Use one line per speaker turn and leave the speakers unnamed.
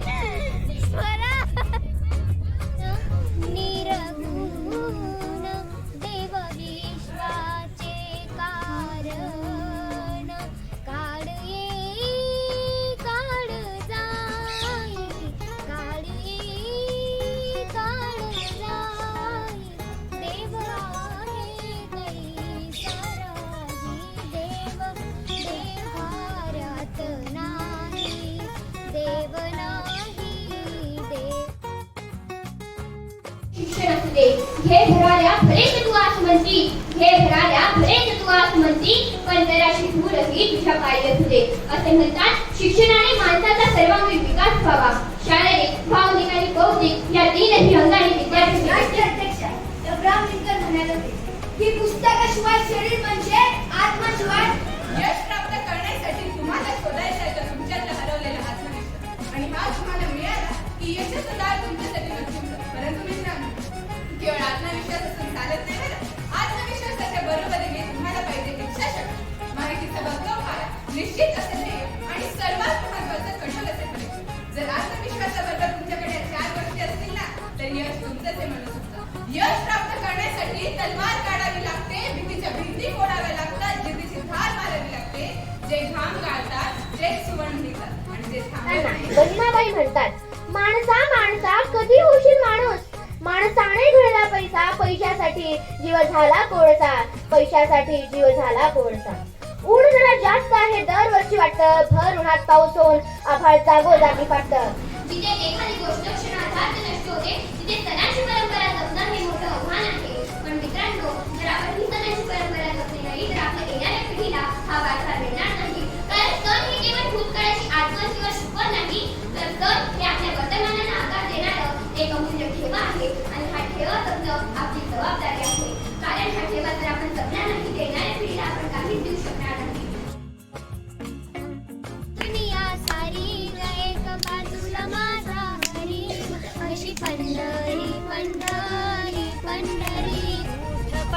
Yeah.
शिक्षण असू दे घे भराऱ्या भरेच तू आस म्हणती घे भराऱ्या भरेच तू आस म्हणती पण जरा शिकवू रही तुझ्या पायी असू दे असे म्हणतात शिक्षणाने माणसाचा सर्वांगीण विकास व्हावा. शारीरिक भावनिक आणि बौद्धिक या तीनही अंगाने विद्यार्थी
राष्ट्राध्यक्ष अब्राहम लिंकन म्हणाले होते की पुस्तकाशिवाय शरीर म्हणजे आत्माशिवाय
यश प्राप्त करण्यासाठी तुम्हाला शोधायचं आहे तो तुमच्यातला हरवलेला आत्मविश्वास. आणि हा तुम्हाला मिळाला की यशचं दार तुमच्यासाठी निश्चित असेल आणि सर्वात महत्वाचं कठोर असेल जर आत्मविश्वासाबरोबर तुमच्याकडे चार गोष्टी असतील ना तर यश तुमचंच आहे म्हणू शकतो यश प्राप्त करण्यासाठी तलवार काढावी लागते भीतीच्या भिंती फोडाव्या लागतात जिद्दीची धार मारावी लागते. जे घाम गाळतात ते सुवर्ण निघतात. आणि जे थांबत
बहिणाबाई म्हणतात माणसा माणसा कधी होशील माणूस? माणसाने घडला पैसा पैशासाठी जीव झाला कोळसा पैशासाठी जीव झाला कोळसा. ऊन जरा जास्त आहे दरवर्षी वाटतं. भर उन्हात पाऊस होऊन आभाळ जागो जागी फाटतं
जिथे एखादी गोष्ट क्षणार्धात नष्ट होते तिथे